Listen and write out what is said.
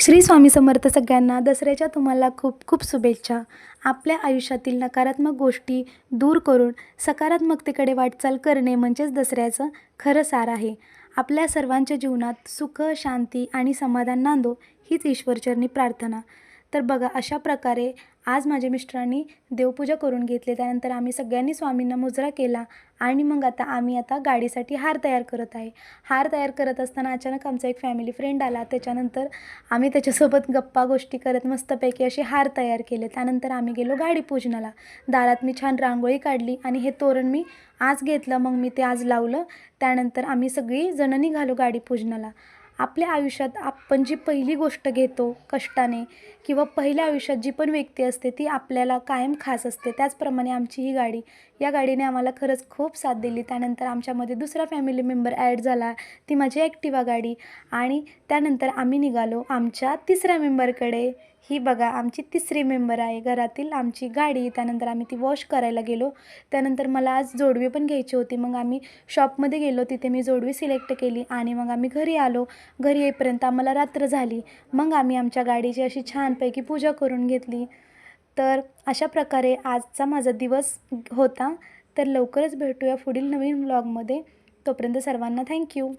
श्री स्वामी समर्थ सगळ्यांना दसऱ्याच्या तुम्हाला खूप खूप शुभेच्छा. आपल्या आयुष्यातील नकारात्मक गोष्टी दूर करून सकारात्मकतेकडे वाटचाल करणे म्हणजेच दसऱ्याचं खरं सार आहे. आपल्या सर्वांच्या जीवनात सुख शांती आणि समाधान नांदो हीच ईश्वरचरणी प्रार्थना. तर बघा अशा प्रकारे आज माझ्या मिस्टरांनी देवपूजा करून घेतली. त्यानंतर आम्ही सगळ्यांनी स्वामींना मुजरा केला आणि मग आता आम्ही आता गाडीसाठी हार तयार करत आहे. हार तयार करत असताना अचानक आमचा एक फॅमिली फ्रेंड आला. त्याच्यानंतर आम्ही त्याच्यासोबत गप्पा गोष्टी करत मस्तपैकी असे हार तयार केले. त्यानंतर आम्ही गेलो गाडी पूजनाला. दारात मी छान रांगोळी काढली आणि हे तोरण मी आज घेतलं. मग मी ते आज लावलं. त्यानंतर आम्ही सगळी जण निघालो गाडी पूजनाला. आपल्या आयुष्यात आपण जी पहिली गोष्ट घेतो कष्टाने किंवा पहिल्या आयुष्यात जी पण व्यक्ती असते ती आपल्याला कायम खास असते त्याचप्रमाणे आमची ही गाडी. या गाडीने आम्हाला खरंच खूप साथ दिली. त्यानंतर आमच्यामध्ये दुसरा फॅमिली मेंबर ॲड झाला. ती माझी ॲक्टिवा गाडी. आणि त्यानंतर आम्ही निघालो आमच्या तिसऱ्या मेंबरकडे ही बघा आमची तिसरी मेंबर आहे घरातील. आमची गाडी त्यानंतर आम्ही ती वॉश करायला गेलो. त्यानंतर मला आज जोडवी पण घ्यायची होती. मग आम्ही शॉपमध्ये गेलो तिथे मी जोडवी सिलेक्ट केली आणि मग आम्ही घरी आलो. घरी येईपर्यंत आम्हाला रात्र झाली. मग आम्ही आमच्या गाडीची अशी छानपैकी पूजा करून घेतली. तर अशा प्रकारे आजचा माझा दिवस होता. तर लवकरच भेटूया पुढील नवीन व्लॉगमध्ये तोपर्यंत सर्वांना थँक्यू